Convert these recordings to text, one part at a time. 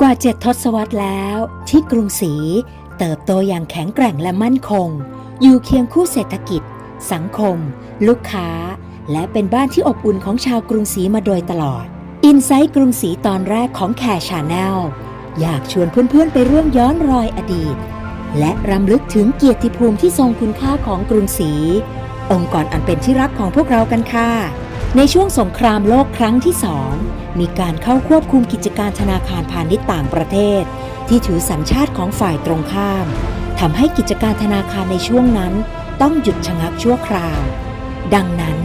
กว่าเจ็ดทศวรรษแล้วที่กรุงศรีเติบโตอย่างแข็งแกร่งและมั่นคง อยู่เคียงคู่เศรษฐกิจ สังคม ลูกค้า และเป็นบ้านที่อบอุ่นของชาวกรุงศรีมาโดยตลอด อินไซต์กรุงศรีตอนแรกของแคร์ชาแนลอยากชวนเพื่อนๆไปร่วมย้อนรอยอดีต และรำลึกถึงเกียรติภูมิที่ทรงคุณค่าของกรุงศรีองค์กรอันเป็นที่รักของพวกเรากันค่ะ ในช่วงสงครามโลกครั้งที่สองมีการเข้าควบคุมกิจการธนาคารพาณิชย์ต่างประเทศ ที่ถือสัญชาติของฝ่ายตรงข้ามทำให้กิจการธนาคารในช่วงนั้น ต้องหยุดชะงักชั่วคราว ดังนั้น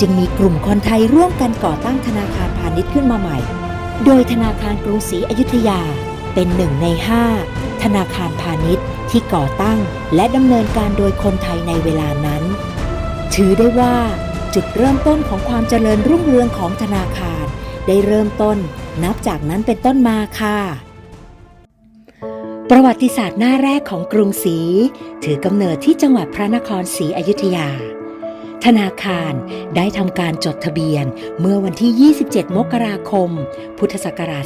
จึงมีกลุ่มคนไทยร่วมกันก่อตั้งธนาคารพาณิชย์ขึ้นมาใหม่ โดยธนาคารกรุงศรีอยุธยาเป็นหนึ่งในห้าธนาคารพาณิชย์ที่ก่อตั้งและดำเนินการโดยคนไทยในเวลานั้น ถือได้ว่า จุดเริ่มต้นของความเจริญรุ่งเรืองของธนาคาร ได้เริ่มต้นนับจากนั้นเป็นต้นมาค่ะ ประวัติศาสตร์หน้าแรกของกรุงศรีถือกำเนิดที่จังหวัดพระนครศรีอยุธยา ธนาคารได้ทำการจดทะเบียนเมื่อวันที่ 27 มกราคม พุทธศักราช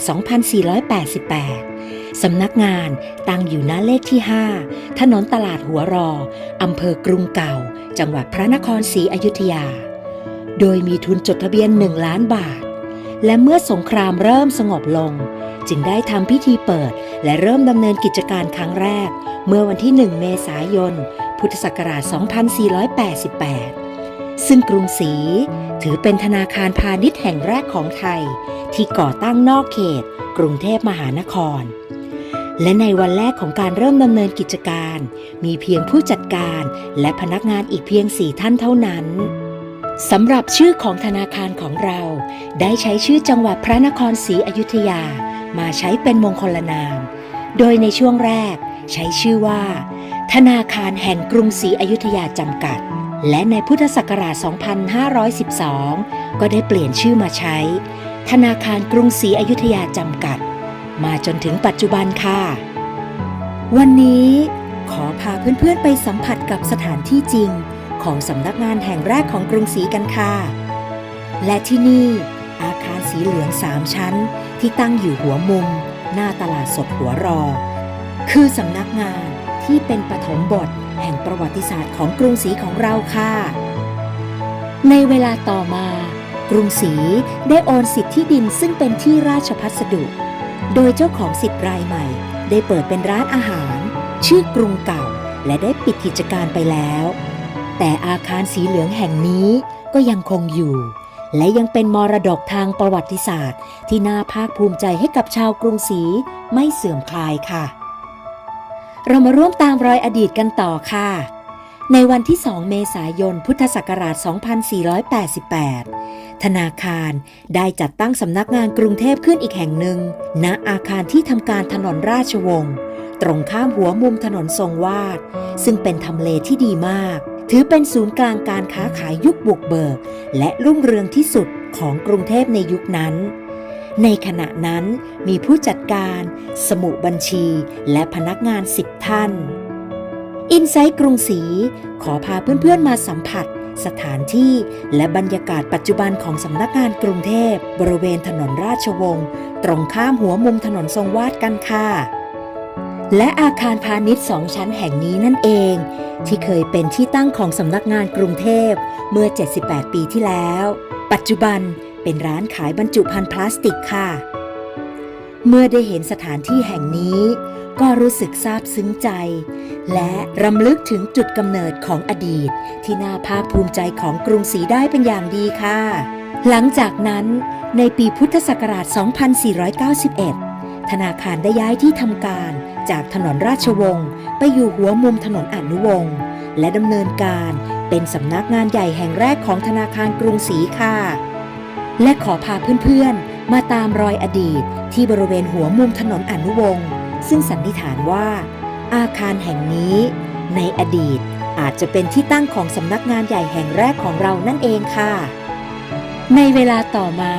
2488 สำนักงานตั้งอยู่ณเลขที่ 5 ถนนตลาดหัวรอ อำเภอกรุงเก่า จังหวัดพระนครศรีอยุธยา โดยมีทุนจดทะเบียน1ล้านบาท และเมื่อสงครามเริ่มสงบลง จึงได้ทำพิธีเปิด และเริ่มดำเนินกิจการครั้งแรก เมื่อวันที่ 1 เมษายน พุทธศักราช 2488 ซึ่งกรุงศรีถือเป็นธนาคารพาณิชย์แห่งแรกของไทย ที่ก่อตั้งนอกเขต กรุงเทพมหานครและในวันแรกของการเริ่มดำเนินกิจการ มีเพียงผู้จัดการและพนักงานอีกเพียงสี่ท่านเท่านั้น สำหรับชื่อของธนาคารของเรา ได้ใช้ชื่อจังหวัดพระนครศรีอยุธยา มาใช้เป็นมงคลนาม โดยในช่วงแรก ใช้ชื่อว่า ธนาคารแห่งกรุงศรีอยุธยาจำกัด และในพุทธศักราช 2512 ก็ได้เปลี่ยนชื่อมาใช้ ธนาคารกรุงศรีอยุธยาจำกัด มาจนถึงปัจจุบันค่ะ วันนี้ ขอพาเพื่อนๆไปสัมผัสกับสถานที่จริง ของสำนักงานแห่งแรกของกรุงศรีกันค่ะ และที่นี่ อาคารสีเหลืองสามชั้นที่ตั้งอยู่หัวมุม หน้าตลาดสดหัวรอ คือสำนักงานที่เป็นปฐมบทแห่งประวัติศาสตร์ของกรุงศรีของเราค่ะ ในเวลาต่อมา กรุงศรีได้โอนสิทธิที่ดินซึ่งเป็นที่ราชพัสดุ โดยเจ้าของสิทธิ์รายใหม่ ได้เปิดเป็นร้านอาหาร ชื่อกรุงเก่า และได้ปิดกิจการไปแล้ว แต่อาคารสีเหลืองแห่งนี้ก็ยังคงอยู่ และยังเป็นมรดกทางประวัติศาสตร์ ที่น่าภาคภูมิใจให้กับชาวกรุงศรีไม่เสื่อมคลายค่ะ เรามาร่วมตามรอยอดีตกันต่อค่ะ ในวันที่ 2 เมษายน พุทธศักราช 2488 ธนาคารได้จัดตั้งสำนักงานกรุงเทพขึ้นอีกแห่งหนึ่ง ณ อาคารที่ทำการถนนราชวงศ์ ตรงข้ามหัวมุมถนนทรงวาด ซึ่งเป็นทำเลที่ดีมาก ถือเป็นศูนย์กลางการค้าขายยุคบุกเบิก และรุ่งเรืองที่สุดของกรุงเทพในยุคนั้น ในขณะนั้นมีผู้จัดการ สมุบัญชี และพนักงานสิบท่าน อินไซต์กรุงศรีขอพาเพื่อนๆมาสัมผัสสถานที่และบรรยากาศปัจจุบันของสำนักงานกรุงเทพ บริเวณถนนราชวงศ์ตรงข้ามหัวมุมถนนทรงวาดกันค่ะ และอาคารพาณิชย์สองชั้นแห่งนี้นั่นเอง ที่เคยเป็นที่ตั้งของสำนักงานกรุงเทพเมื่อ 78 ปีที่แล้ว ปัจจุบันเป็นร้านขายบรรจุภัณฑ์พลาสติกค่ะ เมื่อได้เห็นสถานที่แห่งนี้ ก็รู้สึกซาบซึ้งใจ และรำลึกถึงจุดกำเนิดของอดีต ที่น่าภาคภูมิใจของกรุงศรีได้เป็นอย่างดีค่ะ หลังจากนั้นในปีพุทธศักราช 2491 ธนาคารได้ย้ายที่ทำการ จากถนนราชวงศ์ไปอยู่หัวมุมถนนอนุวงศ์และดำเนินการเป็นสำนักงานใหญ่แห่งแรกของธนาคารกรุงศรีค่ะ และขอพาเพื่อนๆ มาตามรอยอดีตที่บริเวณหัวมุมถนนอนุวงศ์ซึ่งสันนิษฐานว่า อาคารแห่งนี้ ในอดีตอาจจะเป็นที่ตั้งของสำนักงานใหญ่แห่งแรกของเรานั่นเองค่ะ ในเวลาต่อมา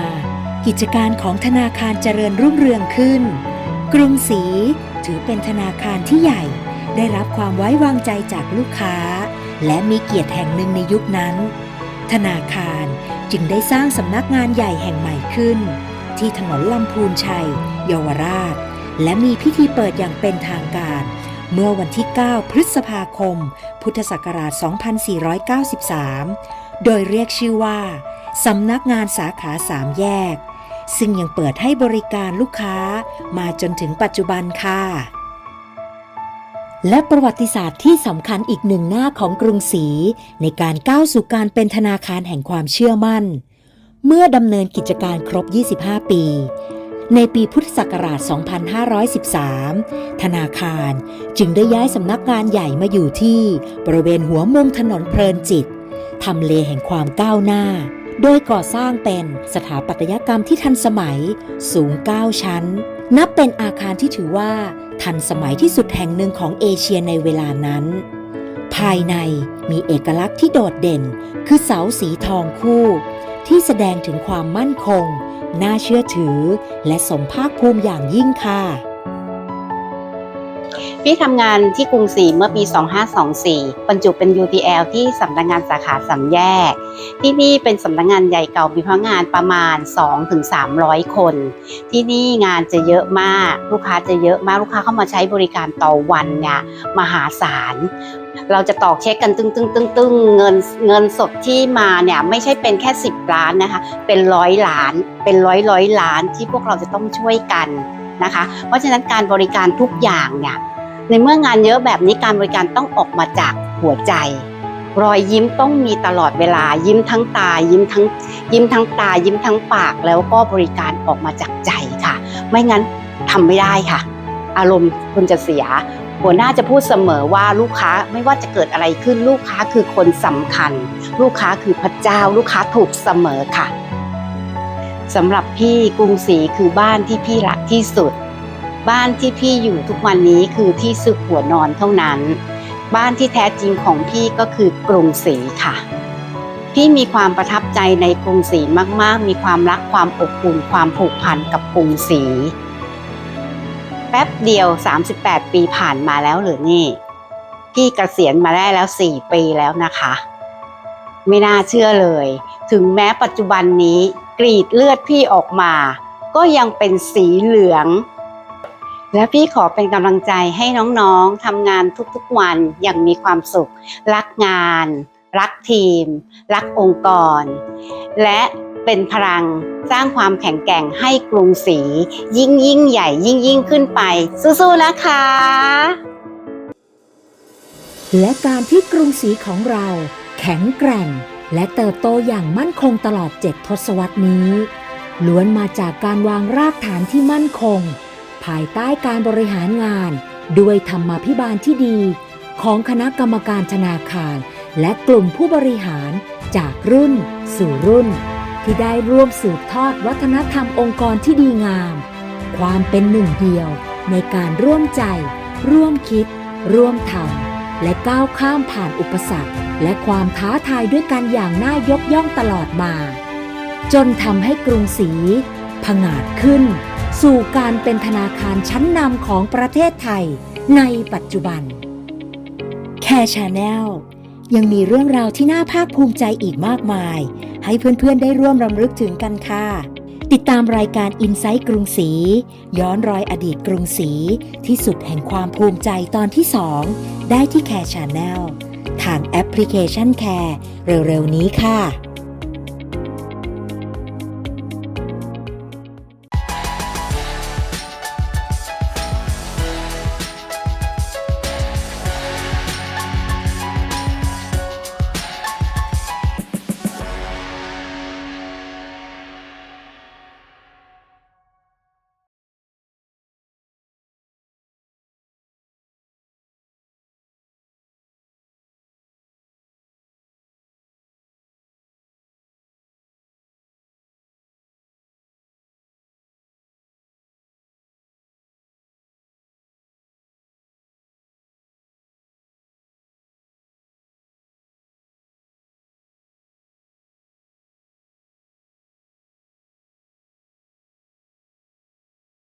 กิจการของธนาคารเจริญรุ่งเรืองขึ้น กรุงศรี ถือเป็นธนาคารที่ใหญ่ ได้รับความไว้วางใจจากลูกค้า และมีเกียรติแห่งหนึ่งในยุคนั้น ธนาคารจึงได้สร้างสำนักงานใหญ่แห่งใหม่ขึ้น ที่ถนนลำพูนชัย เยาวราช และมีพิธีเปิดอย่างเป็นทางการ เมื่อวันที่ 9 พฤษภาคม พุทธศักราช 2493 โดยเรียกชื่อว่าสำนักงานสาขาสามแยก ซึ่งยังเปิดให้บริการลูกค้ามาจนถึงปัจจุบันค่ะ และประวัติศาสตร์ที่สำคัญอีกหนึ่งหน้าของกรุงศรีในการก้าวสู่การเป็นธนาคารแห่งความเชื่อมั่น เมื่อดำเนินกิจการครบ 25 ปีในปีพุทธศักราช 2513 ธนาคารจึงได้ย้ายสำนักงานใหญ่มาอยู่ที่บริเวณหัวมุมถนนเพลินจิต ทำเลแห่งความก้าวหน้า โดยก่อสร้างเป็นสถาปัตยกรรมที่ทันสมัยสูง 9 ชั้น นับเป็นอาคารที่ถือว่าทันสมัยที่สุดแห่งหนึ่งของเอเชียในเวลานั้น ภายในมีเอกลักษณ์ที่โดดเด่น คือเสาสีทองคู่ ที่แสดงถึงความมั่นคง น่าเชื่อถือ และสมภาคภูมิอย่างยิ่งค่ะ พี่ทำงานที่กรุงศรีเมื่อปี 2524 บรรจุเป็น UTL ที่สำนักงานสาขาสามแยก ที่นี่เป็นสำนักงานใหญ่เก่ามีพนักงานประมาณ 2-300 คน ที่นี่งานจะเยอะมาก ลูกค้าจะเยอะมาก ลูกค้าเข้ามาใช้บริการต่อวันเนี่ยมหาศาลเราจะตอกเช็คกันตึ้งตึ้งตึ้งตึ้งเงินเงินสดที่มาเนี่ยไม่ใช่เป็นแค่ 10 ล้านนะคะ เป็นร้อยล้าน เป็นร้อยร้อยล้านที่พวกเราจะต้องช่วยกันนะคะ เพราะฉะนั้นการบริการทุกอย่างเนี่ย ในเมื่องานเยอะแบบนี้การบริการต้องออกมาจากหัวใจ รอยยิ้มต้องมีตลอดเวลา ยิ้มทั้งตา ยิ้มทั้งยิ้มทั้งตา ยิ้มทั้งปาก แล้วก็บริการออกมาจากใจค่ะ ไม่งั้นทำไม่ได้ค่ะ อารมณ์คุณจะเสีย หัวหน้าจะพูดเสมอว่าลูกค้าไม่ว่าจะเกิดอะไรขึ้นลูกค้าคือคนสำคัญ ลูกค้าคือพระเจ้า ลูกค้าถูกเสมอค่ะสำหรับพี่กรุงศรีคือบ้านที่พี่รักที่สุด บ้านที่พี่อยู่ทุกวันนี้คือที่สุขหัวนอนเท่านั้น บ้านที่แท้จริงของพี่ก็คือกรุงศรีค่ะ พี่มีความประทับใจในกรุงศรีมากๆ มีความรักความอบอุ่นความผูกพันกับกรุงศรีแป๊บเดียว 38 ปีผ่านมาแล้วหรือนี่ พี่เกษียณมาได้แล้ว 4 ปีแล้วนะคะ ไม่น่าเชื่อเลย ถึงแม้ปัจจุบันนี้กรีดเลือดพี่ออกมา ก็ยังเป็นสีเหลือง และพี่ขอเป็นกำลังใจให้น้องๆทำงานทุกๆวันอย่างมีความสุข รักงาน รักทีม รักองค์กร และเป็นพลังสร้างความแข็งแกร่งให้กรุงศรียิ่งยิ่งใหญ่ยิ่งยิ่งขึ้นไป สู้ๆนะคะ และการที่กรุงศรีของเราแข็งแกร่ง และเติบโตอย่างมั่นคงตลอดเจ็ดทศวรรษนี้ ล้วนมาจากการวางรากฐานที่มั่นคง ภายใต้การบริหารงาน ด้วยธรรมาภิบาลที่ดี ของคณะกรรมการธนาคาร และกลุ่มผู้บริหารจากรุ่น สู่รุ่น ที่ได้ร่วมสืบทอดวัฒนธรรมองค์กรที่ดีงาม ความเป็นหนึ่งเดียวในการร่วมใจ ร่วมคิด ร่วมทำและก้าวข้ามผ่านอุปสรรค และความท้าทายด้วยกันอย่างน่ายกย่องตลอดมา จนทำให้กรุงศรีผงาดขึ้น สู่การเป็นธนาคารชั้นนำของประเทศไทยในปัจจุบัน แคร์ชาแนลยังมีเรื่องราวที่น่าภาคภูมิใจอีกมากมาย ให้เพื่อนๆได้ร่วมรำลึกถึงกันค่ะ ติดตามรายการ i n s i ซต์กรุงศรีย้อนรอยอดีตกรุงศรีที่สุดแห่งความภูมิใจตอนที่2ได้ที่แคร์ชาแนลทางแอปพลิเคชันแคร์เร็วๆนี้ค่ะ